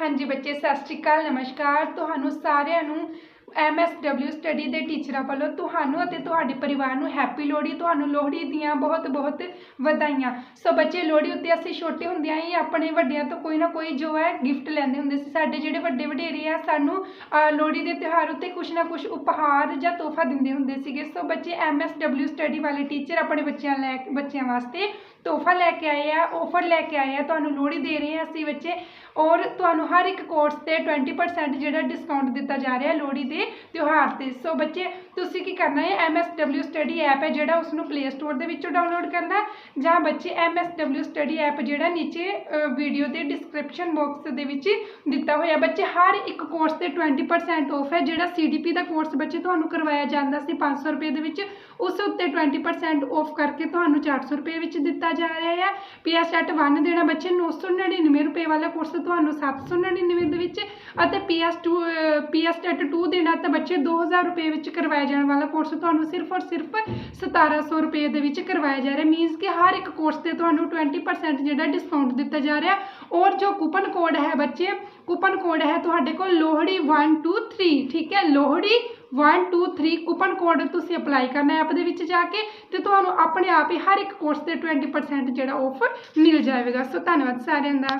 ਹਾਂਜੀ ਬੱਚੇ ਸਤਿ ਸ਼੍ਰੀ ਅਕਾਲ ਨਮਸਕਾਰ। ਤੁਹਾਨੂੰ ਸਾਰਿਆਂ ਨੂੰ MSW ਸਟੱਡੀ ਦੇ ਟੀਚਰਾਂ ਵੱਲੋਂ ਤੁਹਾਨੂੰ ਅਤੇ ਤੁਹਾਡੇ ਪਰਿਵਾਰ ਨੂੰ ਹੈਪੀ ਲੋਹੜੀ, ਤੁਹਾਨੂੰ ਲੋਹੜੀ ਦੀਆਂ ਬਹੁਤ ਬਹੁਤ ਵਧਾਈਆਂ। ਸੋ ਬੱਚੇ, ਲੋਹੜੀ ਉੱਤੇ ਅਸੀਂ ਛੋਟੇ ਹੁੰਦਿਆਂ ਹੀ ਆਪਣੇ ਵੱਡਿਆਂ ਤੋਂ ਕੋਈ ਨਾ ਕੋਈ ਜੋ ਹੈ ਗਿਫਟ ਲੈਂਦੇ ਹੁੰਦੇ ਸੀ। ਸਾਡੇ ਜਿਹੜੇ ਵੱਡੇ ਵਡੇਰੇ ਆ, ਸਾਨੂੰ ਲੋਹੜੀ ਦੇ ਤਿਉਹਾਰ ਉੱਤੇ ਕੁਝ ਨਾ ਕੁਝ ਉਪਹਾਰ ਜਾਂ ਤੋਹਫਾ ਦਿੰਦੇ ਹੁੰਦੇ ਸੀਗੇ। ਸੋ ਬੱਚੇ MSW ਸਟੱਡੀ ਵਾਲੇ ਟੀਚਰ ਆਪਣੇ ਬੱਚਿਆਂ ਲੈ, ਬੱਚਿਆਂ ਵਾਸਤੇ ਤੋਹਫਾ ਲੈ ਕੇ ਆਏ ਆ ਆਫਰ ਲੈ ਕੇ ਆਏ ਆ, ਤੁਹਾਨੂੰ ਲੋਹੜੀ ਦੇ ਰਹੇ ਆ ਅਸੀਂ ਬੱਚੇ। ਔਰ ਤੁਹਾਨੂੰ ਹਰ ਇੱਕ ਕੋਰਸ ਤੇ 20% ਜਿਹੜਾ ਡਿਸਕਾਊਂਟ ਦਿੱਤਾ ਜਾ ਰਿਹਾ ਲੋਹੜੀ ਦੇ ਤਿਉਹਾਰ ਤੇ। ਸੋ ਬੱਚੇ, ਤੁਸੀਂ ਕੀ ਕਰਨਾ ਹੈ MSW ਸਟੱਡੀ ਐਪ ਹੈ ਜਿਹੜਾ ਉਸ ਨੂੰ ਪਲੇ ਸਟੋਰ ਦੇ ਵਿੱਚੋਂ ਡਾਊਨਲੋਡ ਕਰਨਾ ਜਾਂ ਬੱਚੇ MSW ਸਟੱਡੀ ਐਪ ਜਿਹੜਾ ਨੀਚੇ ਵੀਡੀਓ ਦੇ ਡਿਸਕ੍ਰਿਪਸ਼ਨ ਬਾਕਸ ਦੇ ਵਿੱਚ ਦਿੱਤਾ ਹੋਇਆ। ਬੱਚੇ, ਹਰ ਇੱਕ ਕੋਰਸ ਤੇ 20% ਆਫ ਹੈ, ਜਿਹੜਾ CDP ਦਾ ਕੋਰਸ ਬੱਚੇ ਤੁਹਾਨੂੰ ਕਰਵਾਇਆ ਜਾਂਦਾ ਸੀ 500 ਰੁਪਏ ਦੇ ਵਿੱਚ। ਉਸ ਉੱਤੇ 20% ਆਫ ਕਰਕੇ ਤੁਹਾਨੂੰ 400 ਰੁਪਏ ਵਿੱਚ ਦਿੱਤਾ ਜਾ ਰਿਹਾ ਹੈ। ਪੀਐਸਟੈਟ 1 ਦੇਣਾ ਬੱਚੇ 999 ਰੁਪਏ ਵਾਲਾ ਕੋਰਸ ਤੁਹਾਨੂੰ 799 ਦੇ ਵਿੱਚ ਅਤੇ ਪੀਐਸ2 ਪੀਐਸਟੈਟ 2 ਦੇਣਾ ਤਾਂ ਬੱਚੇ 2000 ਰੁਪਏ ਵਿੱਚ ਕਰਵਾਇਆ ਜਾਣ ਵਾਲਾ ਕੋਰਸ ਤੁਹਾਨੂੰ ਸਿਰਫ ਔਰ ਸਿਰਫ 1700 ਰੁਪਏ ਦੇ ਵਿੱਚ ਕਰਵਾਇਆ ਜਾ ਰਿਹਾ। ਮੀਨਸ ਕਿ ਹਰ ਇੱਕ ਕੋਰਸ ਤੇ ਤੁਹਾਨੂੰ 20% ਜਿਹੜਾ ਡਿਸਕਾਊਂਟ ਦਿੱਤਾ ਜਾ ਰਿਹਾ। ਔਰ ਜੋ ਕੂਪਨ ਕੋਡ ਹੈ ਬੱਚੇ ਕੂਪਨ ਕੋਡ ਹੈ ਤੁਹਾਡੇ ਕੋਲ ਲੋਹੜੀ 123 ਠੀਕ ਹੈ? ਲੋਹੜੀ 123 ਕੂਪਨ ਕੋਡ ਤੁਸੀਂ ਅਪਲਾਈ ਕਰਨਾ ਐਪ ਦੇ ਵਿੱਚ ਜਾ ਕੇ ਤੇ ਤੁਹਾਨੂੰ ਆਪਣੇ ਆਪ ਹੀ ਹਰ ਇੱਕ ਕੋਰਸ ਤੇ 20% ਜਿਹੜਾ ਆਫ ਮਿਲ ਜਾਵੇਗਾ। ਸੋ ਧੰਨਵਾਦ ਸਾਰਿਆਂ ਦਾ।